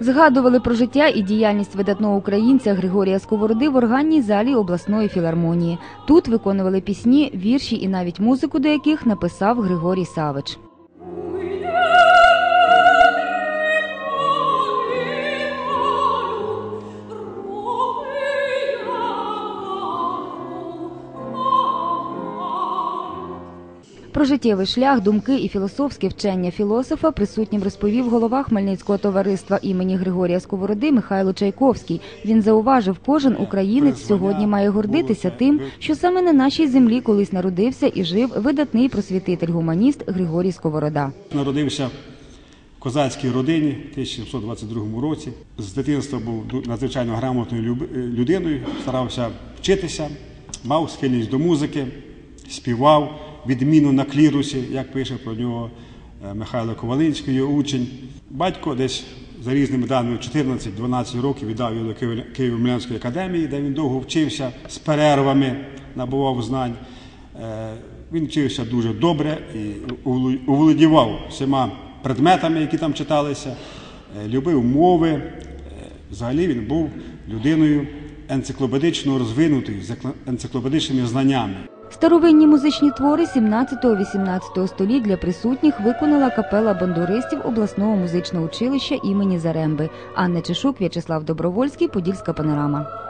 Згадували про життя і діяльність видатного українця Григорія Сковороди в органній залі обласної філармонії. Тут виконували пісні, вірші і навіть музику, до яких написав Григорій Савич. Про життєвий шлях, думки і філософське вчення філософа присутнім розповів голова Хмельницького товариства імені Григорія Сковороди Михайло Чайковський. Він зауважив, кожен українець сьогодні має гордитися тим, що саме на нашій землі колись народився і жив видатний просвітитель-гуманіст Григорій Сковорода. Народився в козацькій родині в 1722 році. З дитинства був надзвичайно грамотною е, людиною, старався вчитися, мав схильність до музики, співав, відміну на клірусі, як пише про нього е, Михайло Ковалинський, його учень. Батько десь за різними даними 14-12 років віддав його до Києво- Києво-Мілянської академії, де він довго вчився з перервами, набував знань. Е, Він вчився дуже добре і уволодівав всіма предметами, які там читалися, е, любив мови. Взагалі він був людиною енциклопедично розвинутою, з енциклопедичними знаннями. Старовинні музичні твори 17-18 століть для присутніх виконала капела бандуристів обласного музичного училища імені Заремби. Анна Чешук, В'ячеслав Добровольський, Подільська панорама.